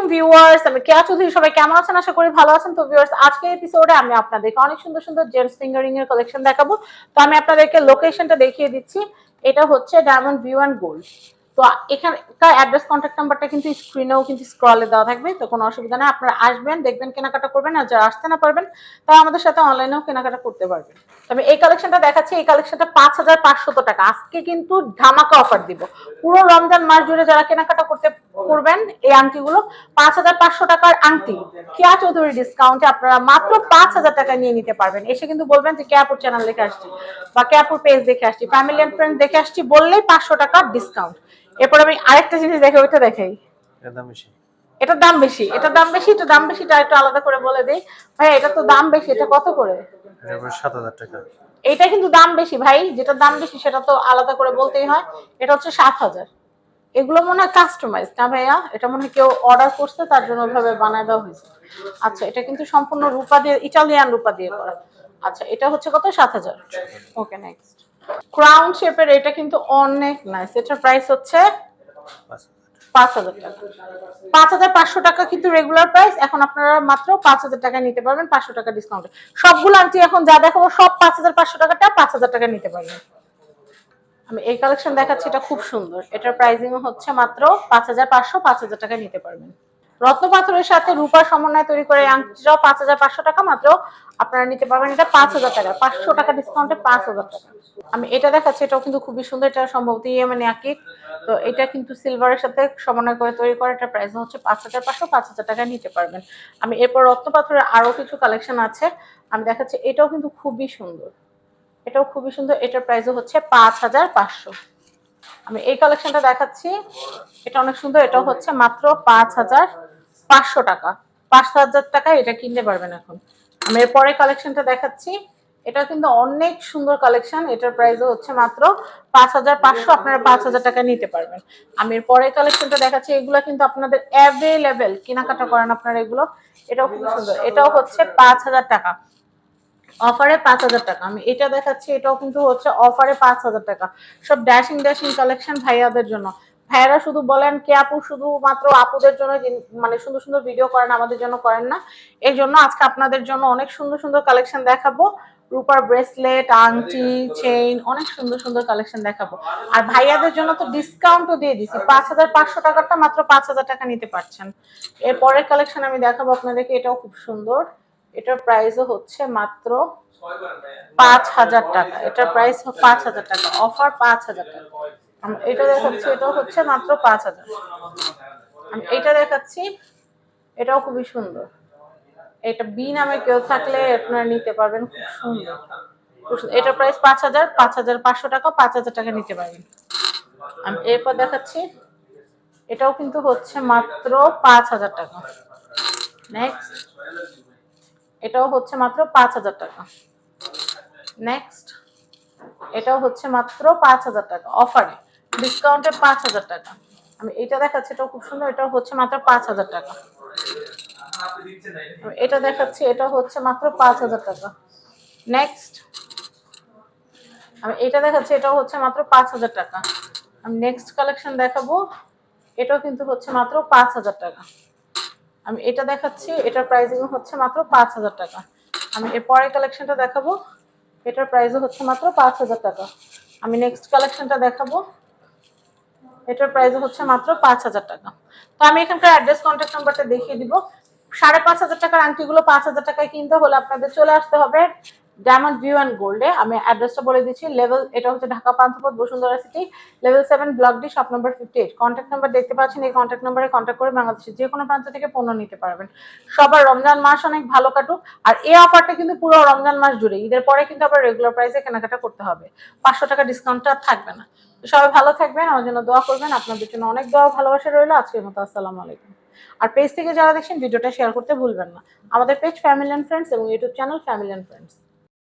আমি সবাই কেমন আছেন? করি ভালো আছেন। তো আজকে আমি আপনাদেরকে অনেক সুন্দর সুন্দর জেন্টস ফিঙ্গারিং এর কালেকশন দেখাবো। তো আমি আপনাদেরকে লোকেশনটা দেখিয়ে দিচ্ছি। এটা হচ্ছে ডায়মন্ড ভিউ অ্যান্ড গোল্ড তো এখানকার অ্যাড্রেস কন্ট্যাক্ট নাম্বারটা কিন্তু স্ক্রিনেও কিন্তু স্ক্রলে দেওয়া থাকবে, তো কোনো অসুবিধা নেই। আপনারা আসবেন, দেখবেন, কেনাকাটা করবেন, আর যারা আসতে না পারবেন, তারা আমাদের সাথে অনলাইনেও কেনাকাটা করতে পারবেন। তবে এই কালেকশনটা দেখাচ্ছি, এই কালেকশনটা পাঁচ হাজার পাঁচশত টাকা। আজকে কিন্তু ধামাকা অফার দিব। পুরো রমজান মাস জুড়ে যারা কেনাকাটা করতে করবেন, এই আংটিগুলো, পাঁচ হাজার পাঁচশো টাকার আংটি। কেয়া চৌধুরী ডিসকাউন্টে আপনারা মাত্র পাঁচ হাজার টাকা নিয়ে নিতে পারবেন। এসে কিন্তু বলবেন যে কেয়াপুর চ্যানেল দেখে আসছি, বা কেয়াপুর পেজ দেখে আসছি ফ্যামিলি অ্যান্ড ফ্রেন্ড দেখে আসছি বললেই পাঁচশো টাকার ডিসকাউন্ট এরপর আমি আরেকটা জিনিস দেখে ওইটা দেখাই। এর দাম বেশি। এটার দাম বেশি এটার দাম বেশি এটা দাম বেশিটা একটু আলাদা করে বলে দিই। ভাই এটা তো দাম বেশি এটা কত করে? সাত হাজার টাকা। এটা কিন্তু দাম বেশি ভাই যেটা দাম বেশি সেটা তো আলাদা করে বলতেই হয়। এটা হচ্ছে সাত হাজার। এগুলো মনে হয় কাস্টমাইজ না ভাইয়া? এটা মনে হয় কেউ অর্ডার করছে তার জন্য ওইভাবে বানায় দেওয়া হয়েছে। আচ্ছা এটা কিন্তু সম্পূর্ণ রূপা দিয়ে ইটালিয়ান রূপা দিয়ে করা। আচ্ছা এটা হচ্ছে কত? সাত হাজার। ওকে নেক্সট ক্রাউন শেপের এটা কিন্তু অনেক নাইস এটার প্রাইস হচ্ছে রেগুলার প্রাইস এখন আপনারা মাত্র পাঁচ হাজার নিতে পারবেন, পাঁচশো টাকা ডিসকাউন্টে সবগুলো এখন যা দেখাবো, সব পাঁচ হাজার পাঁচশো টাকাটা পাঁচ হাজার নিতে পারবেন। আমি এই কালেকশন দেখাচ্ছি, এটা খুব সুন্দর। এটার প্রাইসিং হচ্ছে মাত্র পাঁচ হাজার পাঁচশো, পাঁচ হাজার টাকা নিতে পারবেন। রত্ন পাথরের সাথে রূপার সমন্বয় তৈরি করে আংটিটাও পাঁচ হাজার পাঁচশো টাকা মাত্র। আপনারা নিতে পারবেন এটা পাঁচ হাজার টাকা, পাঁচশো টাকা ডিসকাউন্টে পাঁচ হাজার টাকা। আমি এটা দেখাচ্ছি, এটাও কিন্তু খুবই সুন্দর, এটা সম্ভবত ইয়েমেনি আকিক তো এটা কিন্তু সিলভারের সাথে সমন্বয় করে তৈরি করে, এটা প্রাইস হচ্ছে পাঁচ হাজার পাঁচশো, পাঁচ হাজার টাকায় নিতে পারবেন। আমি এরপর রত্ন পাথরের আরও কিছু কালেকশন আছে, আমি দেখাচ্ছি, এটাও কিন্তু খুবই সুন্দর। এটাও খুবই সুন্দর, এটার প্রাইসও হচ্ছে পাঁচ হাজার পাঁচশো। আমি এই কালেকশনটা দেখাচ্ছি, এটা অনেক সুন্দর, এটাও হচ্ছে মাত্র পাঁচ হাজার পাঁচশো টাকা। পাঁচ হাজার টাকা এটা কিনতে পারবেন এখন। আমি এর পরে কালেকশনটা দেখাচ্ছি। এটা কিন্তু অনেক সুন্দর কালেকশন এটার প্রাইসও হচ্ছে মাত্র পাঁচ হাজার পাঁচশো। আপনারা পাঁচ হাজার টাকা নিতে পারবেন। আমি এর পরে কালেকশনটা দেখাচ্ছি। এগুলো কিন্তু আপনাদের অ্যাভেলেবেল কেনাকাটা করেন আপনারা এগুলো। এটাও খুব সুন্দর। এটাও হচ্ছে পাঁচ হাজার টাকা। অফারে পাঁচ হাজার টাকা। আমি এটা দেখাচ্ছি। এটাও কিন্তু হচ্ছে অফারে পাঁচ হাজার টাকা। সব ড্যাশিং ড্যাশিং কালেকশন ভাইয়াদের জন্য। ভাইয়ারা শুধু বলেন কে আপু শুধু মাত্র আপুদের জন্য মানে সুন্দর সুন্দর ভিডিও করেন, আমাদের জন্য করেন না। এই জন্য আজকে আপনাদের জন্য অনেক সুন্দর সুন্দর কালেকশন দেখাবো। রূপার ব্রেসলেট আংটি চেইন অনেক সুন্দর সুন্দর কালেকশন দেখাবো। আর ভাইয়াদের জন্য তো ডিসকাউন্টও দিয়ে দিছি। পাঁচ হাজার পাঁচশো টাকাটা মাত্র পাঁচ হাজার টাকা নিতে পারছেন। এর পরের কালেকশন আমি দেখাবো আপনাদেরকে, এটাও খুব সুন্দর। এটার প্রাইসও হচ্ছে মাত্র পাঁচ হাজার টাকা। এটার প্রাইস পাঁচ হাজার টাকা। অফার পাঁচ হাজার টাকা। এটা দেখাচ্ছি, এটাও হচ্ছে মাত্র পাঁচ হাজার। আমি, এটা দেখাচ্ছি, এটাও খুবই সুন্দর। এটা বি নামে কেউ থাকলে আপনারা নিতে পারবেন, খুব সুন্দর। এটার প্রাইস পাঁচ হাজার পাঁচ হাজার পাঁচশো টাকা, পাঁচ হাজার টাকা নিতে পারবেন। আমি, এরপর দেখাচ্ছি, এটাও কিন্তু হচ্ছে মাত্র পাঁচ হাজার টাকা। নেক্সট এটাও হচ্ছে মাত্র পাঁচ হাজার টাকা। নেক্সট এটাও হচ্ছে মাত্র পাঁচ হাজার টাকা অফারে ডিসকাউন্টে পাঁচ হাজার টাকা। আমি এটা দেখাচ্ছি, এটাও খুব সুন্দর এটা হচ্ছে মাত্র পাঁচ হাজার টাকা। এটা দেখাচ্ছি, এটা হচ্ছে মাত্র পাঁচ হাজার টাকা। নেক্সট আমি এটা দেখাচ্ছি, এটাও হচ্ছে মাত্র পাঁচ হাজার টাকা। আমি নেক্সট কালেকশন দেখাবো, এটাও কিন্তু হচ্ছে মাত্র পাঁচ হাজার টাকা। আমি এটা দেখাচ্ছি, এটার প্রাইসিং হচ্ছে মাত্র পাঁচ হাজার টাকা। আমি এর পরের কালেকশনটা দেখাবো, এটার প্রাইসও হচ্ছে মাত্র পাঁচ হাজার টাকা। আমি নেক্সট কালেকশনটা দেখাবো এটার প্রাইস হচ্ছে মাত্র পাঁচ হাজার টাকা। তো আমি এখানকার অ্যাড্রেস কন্ট্যাক্ট নাম্বারটা দেখিয়ে দিব। সাড়ে পাঁচ হাজার টাকার আংটিগুলো পাঁচ হাজার টাকায় কিনতে হলে আপনাদের চলে আসতে হবে। ডায়মন্ড ভিউ অ্যান্ড গোল্ডে আমি অ্যাড্রেসটা বলে দিচ্ছি। লেভেল এটা হচ্ছে Dhaka Panthapath, Bashundhara city level seven block D shop নম্বর ফিফটি এইট কন্ট্যাক্ট নাম্বার দেখতে পাচ্ছেন, এই কন্ট্যাক্ট নাম্বারে কন্ট্যাক্ট করে বাংলাদেশের যে কোনো প্রান্ত থেকে পণ্য নিতে পারবেন। সবার রমজান মাস অনেক ভালো কাটুক। আর এই অফারটা কিন্তু পুরো রমজান মাস জুড়ে। ঈদের পরে কিন্তু আবার রেগুলার প্রাইসে কেনাকাটা করতে হবে। পাঁচশো টাকা ডিসকাউন্টটা আর থাকবে না। সবাই ভালো থাকবেন, আমার জন্য দোয়া করবেন। আপনাদের জন্য অনেক দোয়া ভালোবাসা রইল। আজকের মতো আসসালামু আলাইকুম। আর পেজ থেকে যারা দেখছেন, ভিডিওটা শেয়ার করতে ভুলবেন না। আমাদের পেজ ফ্যামিলি অ্যান্ড ফ্রেন্ডস এবং YouTube channel family and friends